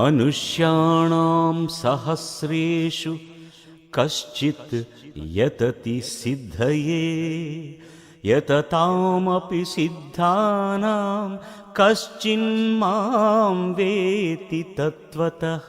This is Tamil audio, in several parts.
मनुष्याणां सहस्रेषु कश्चित् यतति सिद्धये यततामपि सिद्धानां कश्चिन्मां वेति तत्त्वतः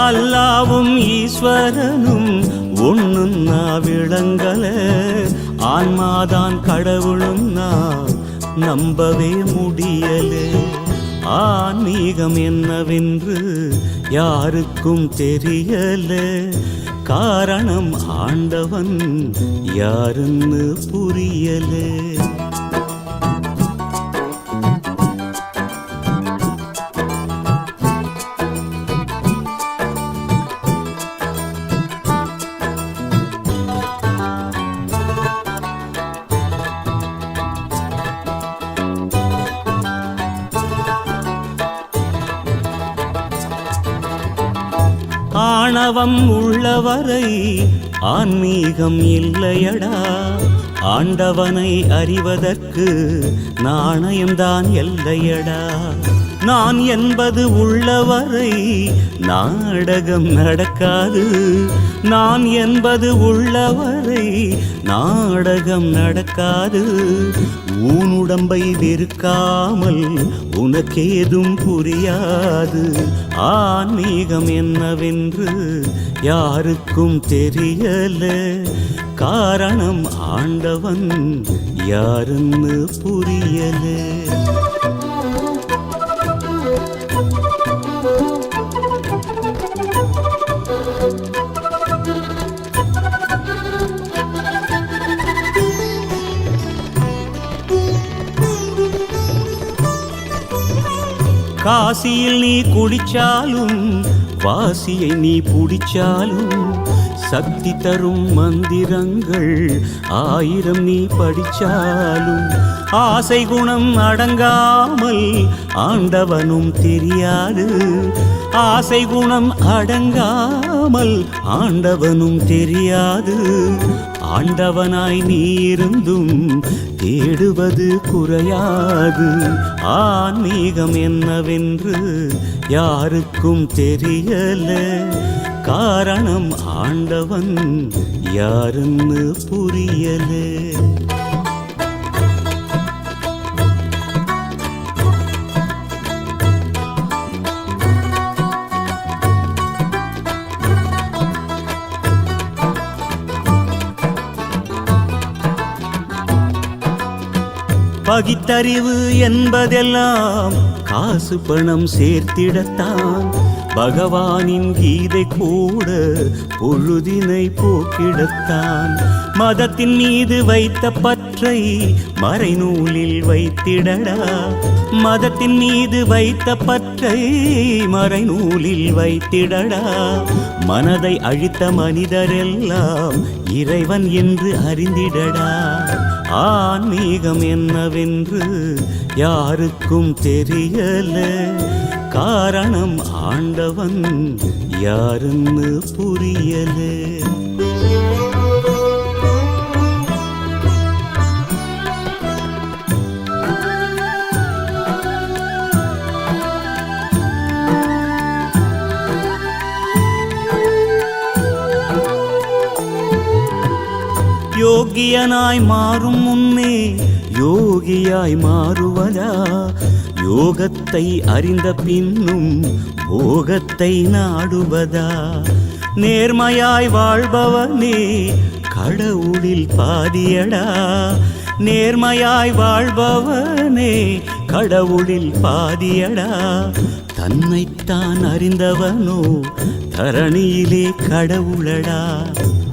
அல்லாவும் ஈஸ்வரனும் ஒண்ணுன்னா விளங்கல. ஆன்மாதான் கடவுளும் நான் நம்பவே முடியலே. ஆன்மீகம் என்னவென்று யாருக்கும் தெரியல. காரணம் ஆண்டவன் யாருன்னு புரியலே. ஆணவம் உள்ளவரை ஆன்மீகம் இல்லையடா. ஆண்டவனை அறிவதற்கு நாணயம்தான் எல்லையடா. நான் என்பது உள்ளவரை நாடகம் நடக்காது. நான் என்பது உள்ளவரை நாடகம் நடக்காது. ஊன் உடம்பை வெறுக்காமல் உனக்கேதும் புரியாது. ஆன்மீகம் என்னவென்று யாருக்கும் தெரியல. காரணம் ஆண்டவன் யாருன்னு புரியலே. காசியில் நீ குடிச்சாலும் வாசியை நீ பிடிச்சாலும் சக்தி தரும் மந்திரங்கள் ஆயிரம் நீ படிச்சாலும் ஆசை குணம் அடங்காமல் ஆண்டவனும் தெரியாது. ஆசை குணம் அடங்காமல் ஆண்டவனும் தெரியாது. ஆண்டவனாய் நீ இருந்தும் தேடுவது குறையாது. ஆன்மீகம் என்னவென்று யாருக்கும் தெரியல. காரணம் ஆண்டவன் யாருன்னு புரியலே. பகித்தறிவு என்பதெல்லாம் காசு பணம் சேர்த்திடத்தான். பகவானின் கீதை கூட பொழுதினை போக்கிடத்தான். மதத்தின் மீது வைத்த பற்றை மறைநூலில் வைத்திடடா. மதத்தின் மீது வைத்த பற்றை மறைநூலில் வைத்திடடா. மனதை அழித்த மனிதரெல்லாம் இறைவன் என்று அறிந்திடடா. ஆன்மீகம் என்னவென்று யாருக்கும் தெரியல. காரணம் ஆண்டவன் யாருன்னு புரியலே. யோகியனாய் மாறும் முன்னே யோகியாய் மாறுவதா? யோகத்தை அறிந்த பின்னும் போகத்தை நாடுவதா? நேர்மையாய் வாழ்பவனே கடவுளில் பாதியடா? நேர்மையாய் வாழ்பவனே கடவுளில் பாதியடா? தன்னைத்தான் அறிந்தவனோ தரணியிலே கடவுளடா?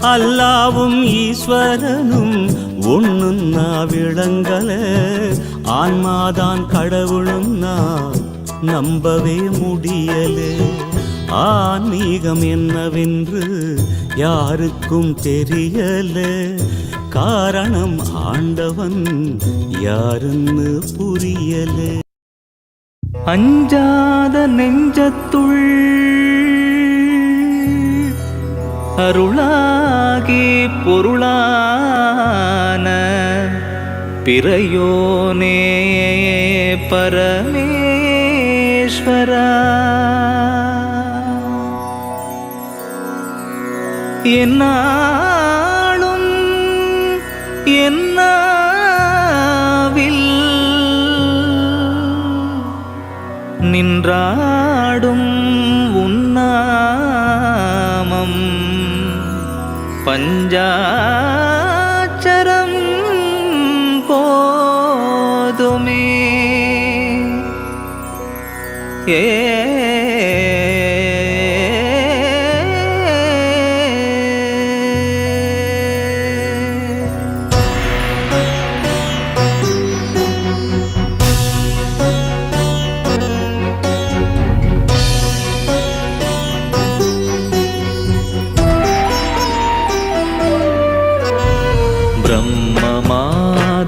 அல்லாவும் ஈஸ்வரனும் ஒண்ணுன்னா விளங்கல. ஆன்மாதான் கடவுளும் நான் நம்பவே முடியல. ஆன்மீகம் என்னவென்று யாருக்கும் தெரியல. காரணம் ஆண்டவன் யாருன்னு புரியல. அஞ்சாத நெஞ்சத்துள் அருளாகி பொருளான பிறையோனே பரமேஸ்வரா. என்னாலும் என்னாவில் நின்றாடும் பஞ்சாச்சரம் போதுமே. ஏ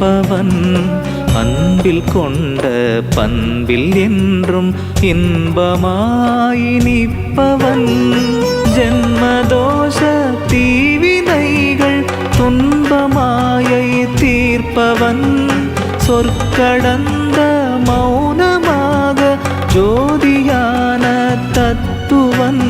நிற்பவன் அன்பில் கொண்ட பண்பில் என்றும் இன்பமாயினிப்பவன் ஜென்மதோஷ தீவினைகள் துன்பமாயை தீர்ப்பவன். சொற்கடந்த மௌனமாக ஜோதியான தத்துவன்.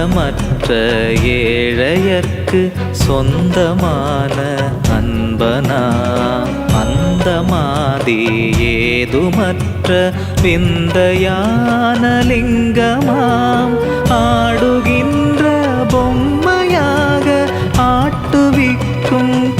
சொந்தமற்ற ஏழையர்க்கு சொந்தமான அன்பனா? அந்த மாதி ஏதுமற்ற விந்தையான லிங்கமாம். ஆடுகின்ற பொம்மையாக ஆட்டுவிக்கும்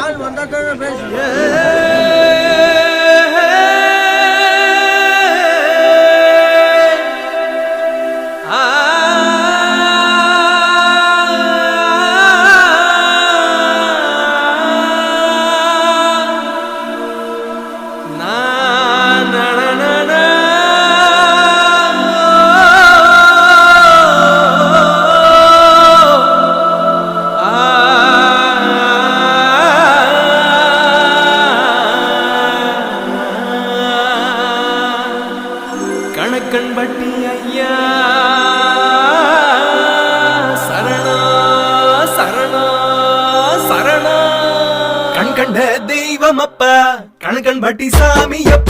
ஆள் வந்தா பேசு. பாட்டி சாமி எப்ப